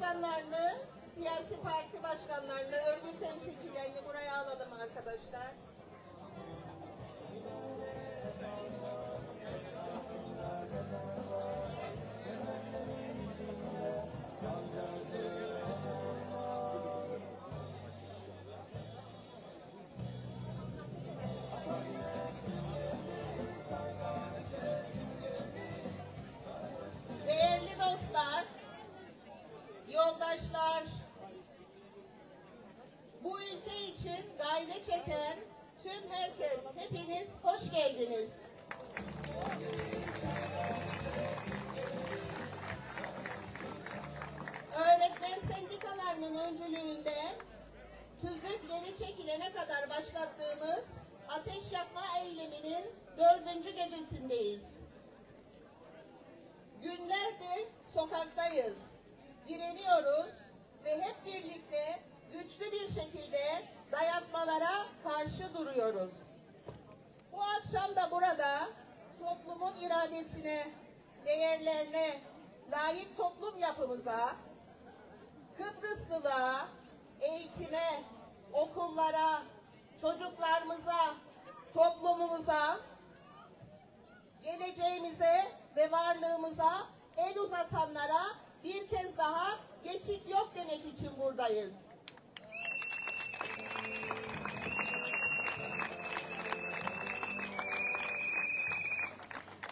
başkanlarını, siyasi parti başkanlarını, örgüt temsilcilerini buraya alalım arkadaşlar. Yoldaşlar, bu ülke için gayle çeken tüm herkes, hepiniz hoş geldiniz. Öğretmen sendikalarının öncülüğünde tüzük geri çekilene kadar başlattığımız ateş yakma eyleminin dördüncü gecesindeyiz. Günlerdir sokaktayız, direniyoruz ve hep birlikte güçlü bir şekilde dayatmalara karşı duruyoruz. Bu akşam da burada toplumun iradesine, değerlerine, layık toplum yapımıza, Kıbrıslılığa, eğitime, okullara, çocuklarımıza, toplumumuza geleceğimize ve varlığımıza el uzatanlara bir kez daha geçit yok demek için buradayız.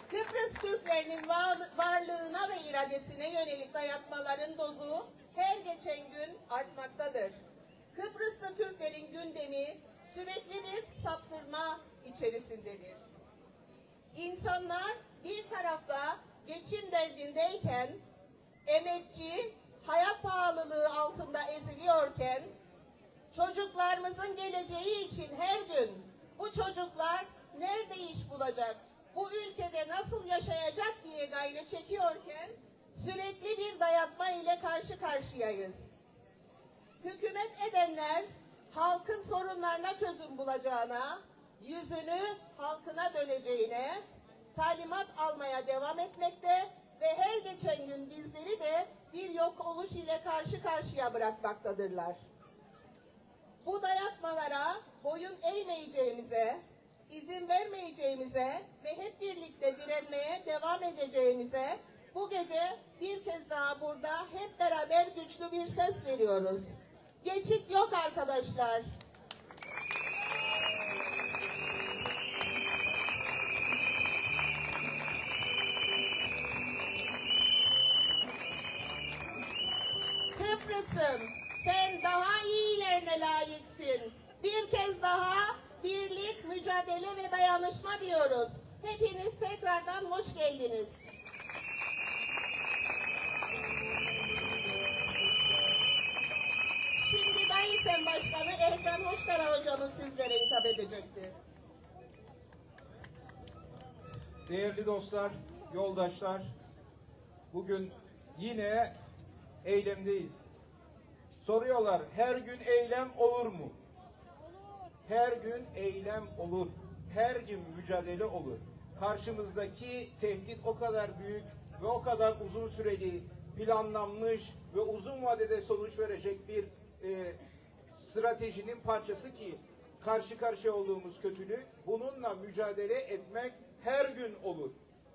Kıbrıs Türklerinin var- varlığına ve iradesine yönelik dayatmaların dozu her geçen gün artmaktadır. Kıbrıslı Türklerin gündemi sürekli bir saptırma içerisindedir. İnsanlar bir tarafta geçim derdindeyken, emekçi hayat pahalılığı altında eziliyorken, çocuklarımızın geleceği için her gün bu çocuklar nerede iş bulacak, bu ülkede nasıl yaşayacak diye gayle çekiyorken, sürekli bir dayatma ile karşı karşıyayız. Hükümet edenler halkın sorunlarına çözüm bulacağına, yüzünü halkına döneceğine, talimat almaya devam etmekte ve her geçen gün bizleri de bir yok oluş ile karşı karşıya bırakmaktadırlar. Bu dayatmalara boyun eğmeyeceğimize, izin vermeyeceğimize ve hep birlikte direnmeye devam edeceğimize bu gece bir kez daha burada hep beraber güçlü bir ses veriyoruz. Geçit yok arkadaşlar. Kıbrıs'ım sen daha iyilerine layıksın. Bir kez daha birlik, mücadele ve dayanışma diyoruz. Hepiniz tekrardan hoş geldiniz. Şimdi Dayısen Başkanı Erkan Hoşkara hocamız sizlere hitap edecektir. Değerli dostlar, yoldaşlar, bugün yine eylemdeyiz. Soruyorlar, her gün eylem olur mu? Her gün eylem olur. Her gün mücadele olur. Karşımızdaki tehdit o kadar büyük ve o kadar uzun süreli planlanmış ve uzun vadede sonuç verecek bir e, stratejinin parçası ki karşı karşıya olduğumuz kötülük bununla mücadele etmek her gün olur.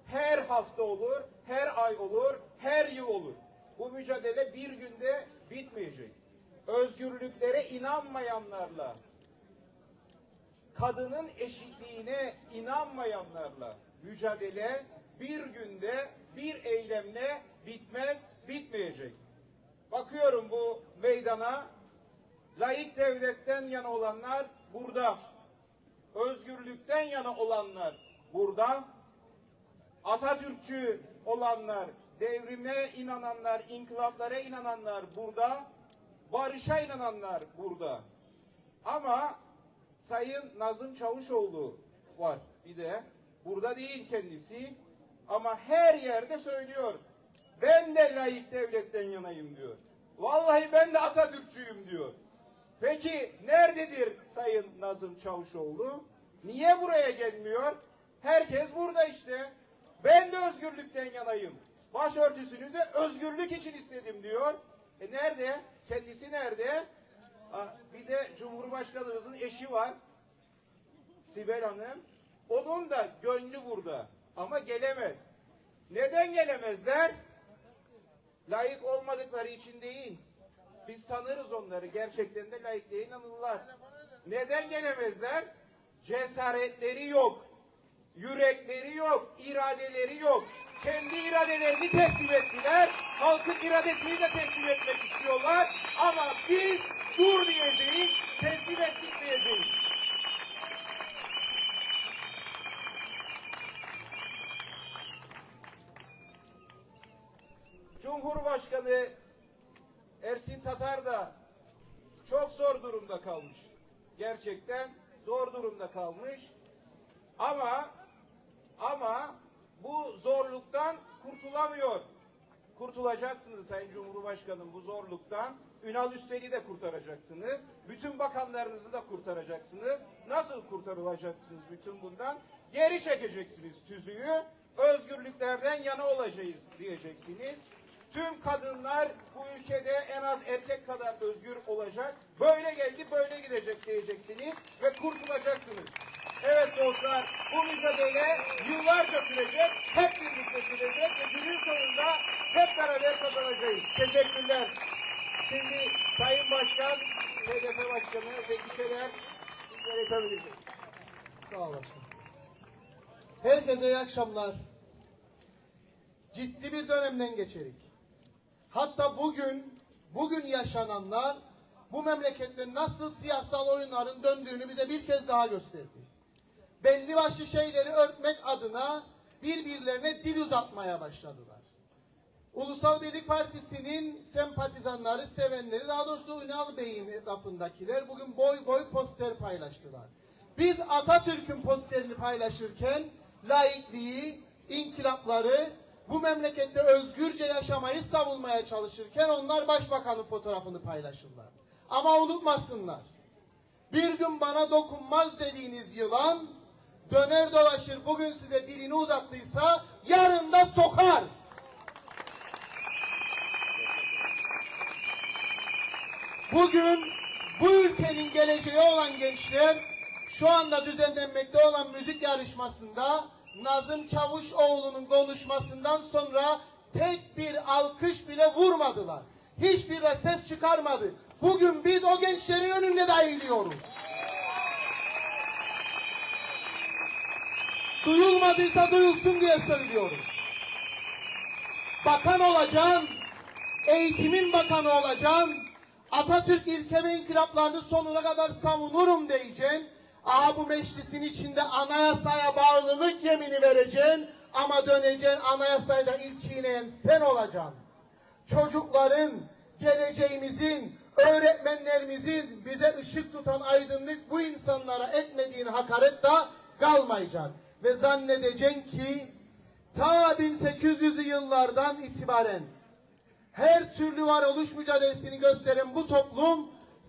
Her hafta olur, her ay olur, her yıl olur. Bu mücadele bir günde bitmeyecek. Özgürlüklere inanmayanlarla, kadının eşitliğine inanmayanlarla mücadele bir günde bir eylemle bitmez, bitmeyecek. Bakıyorum bu meydana, layık devletten yana olanlar burada. Özgürlükten yana olanlar burada. Atatürkçü olanlar, devrime inananlar, inkılaplara inananlar burada. Barışa inananlar burada. Ama Sayın Nazım Çavuşoğlu var bir de. Burada değil kendisi. Ama her yerde söylüyor. Ben de layık devletten yanayım diyor. Vallahi ben de Atatürkçüyüm diyor. Peki nerededir Sayın Nazım Çavuşoğlu? Niye buraya gelmiyor? Herkes burada işte. Ben de özgürlükten yanayım. Başörtüsünü de özgürlük için istedim diyor. E nerede? Kendisi nerede? Bir de Cumhurbaşkanımızın eşi var. Sibel Hanım. Onun da gönlü burada. Ama gelemez. Neden gelemezler? Layık olmadıkları için değil. Biz tanırız onları. Gerçekten de layıklığa inanırlar. Neden gelemezler? Cesaretleri yok. Yürekleri yok. iradeleri yok. Kendi iradelerini teslim ettiler. Halkın iradesini de teslim etmek istiyorlar. Ama biz dur diyeceğiz. Teslim ettik diyeceğiz. Cumhurbaşkanı Ersin Tatar da çok zor durumda kalmış. Gerçekten zor durumda kalmış. Ama bu zorluktan kurtulamıyor. Kurtulacaksınız Sayın Cumhurbaşkanım bu zorluktan. Ünal Üstel'i de kurtaracaksınız. Bütün bakanlarınızı da kurtaracaksınız. Nasıl kurtarılacaksınız bütün bundan? Geri çekeceksiniz tüzüğü. Özgürlüklerden yana olacağız diyeceksiniz. Tüm kadınlar bu ülkede en az erkek kadar özgür olacak. Böyle geldi böyle gidecek diyeceksiniz ve kurtulacaksınız. Evet dostlar bu mücadele yıllarca sürecek. Hep birlikte sürecek ve günün sonunda hep Teşekkürler. Şimdi Sayın Başkan, HDP Başkanı Zeki Çeler sizlere edecek. Sağ ol başkanım. Herkese iyi akşamlar. Ciddi bir dönemden geçerik. Hatta bugün, bugün yaşananlar bu memlekette nasıl siyasal oyunların döndüğünü bize bir kez daha gösterdi. Belli başlı şeyleri örtmek adına birbirlerine dil uzatmaya başladılar. Ulusal Birlik Partisi'nin sempatizanları, sevenleri, daha doğrusu Ünal Bey'in etrafındakiler bugün boy boy poster paylaştılar. Biz Atatürk'ün posterini paylaşırken laikliği, inkılapları, bu memlekette özgürce yaşamayı savunmaya çalışırken onlar başbakanın fotoğrafını paylaşırlar. Ama unutmasınlar. Bir gün bana dokunmaz dediğiniz yılan döner dolaşır bugün size dilini uzattıysa yarın da sokar. Bugün bu ülkenin geleceği olan gençler şu anda düzenlenmekte olan müzik yarışmasında Nazım Çavuşoğlu'nun konuşmasından sonra tek bir alkış bile vurmadılar. Hiçbir de ses çıkarmadı. Bugün biz o gençlerin önünde eğiliyoruz. Duyulmadıysa duyulsun diye söylüyorum. Bakan olacağım, eğitimin bakanı olacağım, Atatürk ilke ve inkılaplarını sonuna kadar savunurum diyeceksin. Aa bu meclisin içinde anayasaya bağlılık yemini vereceksin ama döneceksin anayasayı da ilk çiğneyen sen olacaksın. Çocukların, geleceğimizin, öğretmenlerimizin bize ışık tutan aydınlık bu insanlara etmediğin hakaret da kalmayacak. Ve zannedeceksin ki ta 1800'lü yıllardan itibaren her türlü varoluş mücadelesini gösteren bu toplum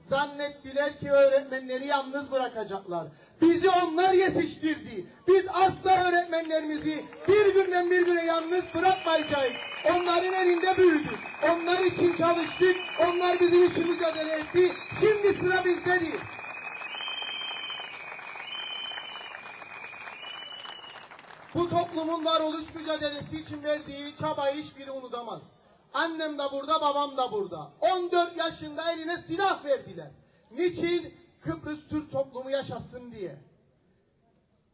zannettiler ki öğretmenleri yalnız bırakacaklar. Bizi onlar yetiştirdi. Biz asla öğretmenlerimizi bir günden bir güne yalnız bırakmayacağız. Onların elinde büyüdük. Onlar için çalıştık. Onlar bizim için mücadele etti. Şimdi sıra bizdedir. Bu toplumun varoluş mücadelesi için verdiği çabayı hiçbiri unutamaz. Annem de burada, babam da burada. 14 yaşında eline silah verdiler. Niçin? Kıbrıs Türk toplumu yaşasın diye.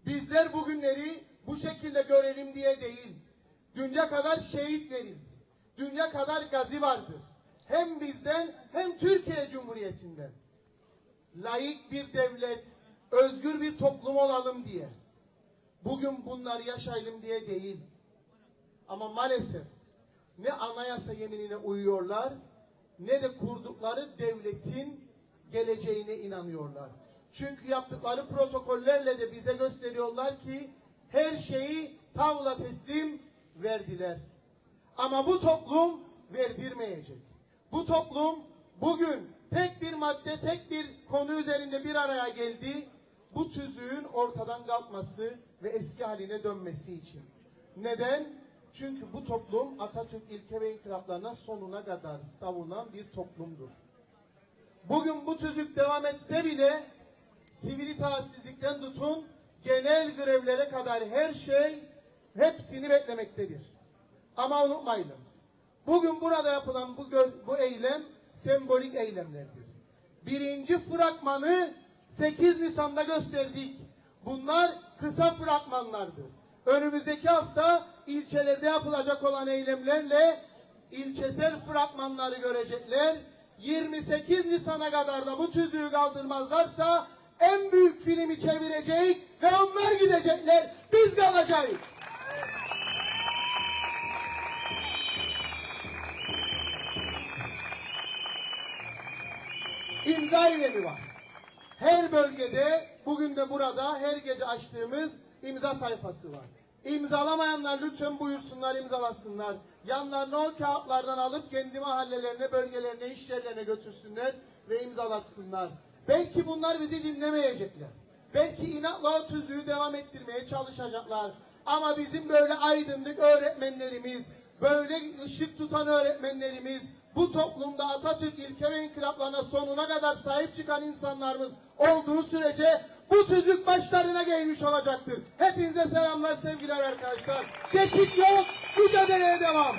Bizler bugünleri bu şekilde görelim diye değil. Dünya kadar şehit verildi. Dünya kadar gazi vardır. Hem bizden hem Türkiye Cumhuriyeti'nden. Layık bir devlet, özgür bir toplum olalım diye. Bugün bunları yaşayalım diye değil. Ama maalesef ne anayasa yeminine uyuyorlar ne de kurdukları devletin geleceğine inanıyorlar. Çünkü yaptıkları protokollerle de bize gösteriyorlar ki her şeyi tavla teslim verdiler. Ama bu toplum verdirmeyecek. Bu toplum bugün tek bir madde, tek bir konu üzerinde bir araya geldi. Bu tüzüğün ortadan kalkması ve eski haline dönmesi için. Neden? Çünkü bu toplum Atatürk ilke ve inkılaplarına sonuna kadar savunan bir toplumdur. Bugün bu tüzük devam etse bile sivil itaatsizlikten tutun genel grevlere kadar her şey hepsini beklemektedir. Ama unutmayalım. Bugün burada yapılan bu, bu eylem sembolik eylemlerdir. Birinci fragmanı 8 Nisan'da gösterdik. Bunlar kısa fragmanlardır. Önümüzdeki hafta ilçelerde yapılacak olan eylemlerle ilçesel fragmanları görecekler. 28 Nisan'a kadar da bu tüzüğü kaldırmazlarsa en büyük filmi çevirecek ve onlar gidecekler. Biz kalacağız. İmza eylemi var. Her bölgede bugün de burada her gece açtığımız imza sayfası var. İmzalamayanlar lütfen buyursunlar imzalasınlar. Yanlarına o kağıtlardan alıp kendi mahallelerine, bölgelerine, iş yerlerine götürsünler ve imzalatsınlar. Belki bunlar bizi dinlemeyecekler. Belki inatla tüzüğü devam ettirmeye çalışacaklar. Ama bizim böyle aydınlık öğretmenlerimiz, böyle ışık tutan öğretmenlerimiz, bu toplumda Atatürk ilke ve inkılaplarına sonuna kadar sahip çıkan insanlarımız olduğu sürece bu tüzük başlarına gelmiş olacaktır. Hepinize selamlar, sevgiler arkadaşlar. Geçit yok, mücadeleye devam.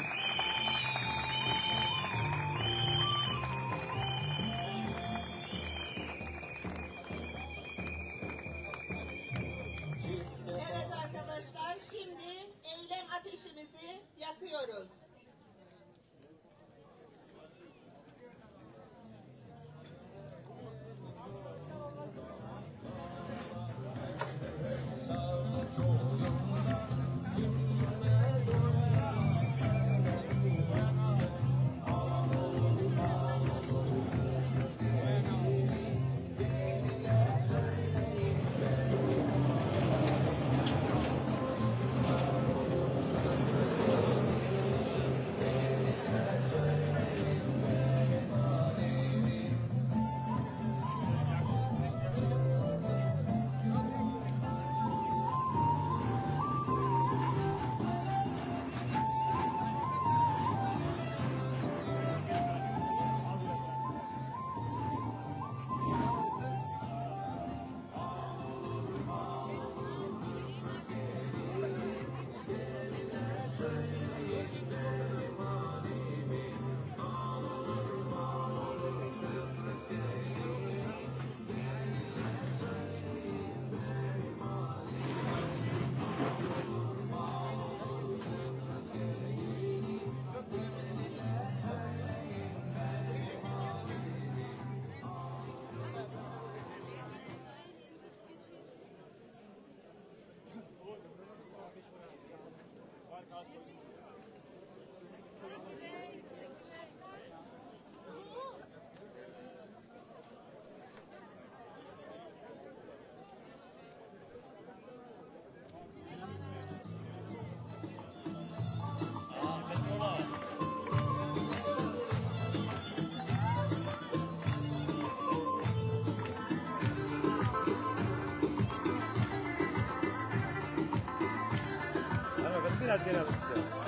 Biraz geri alın size.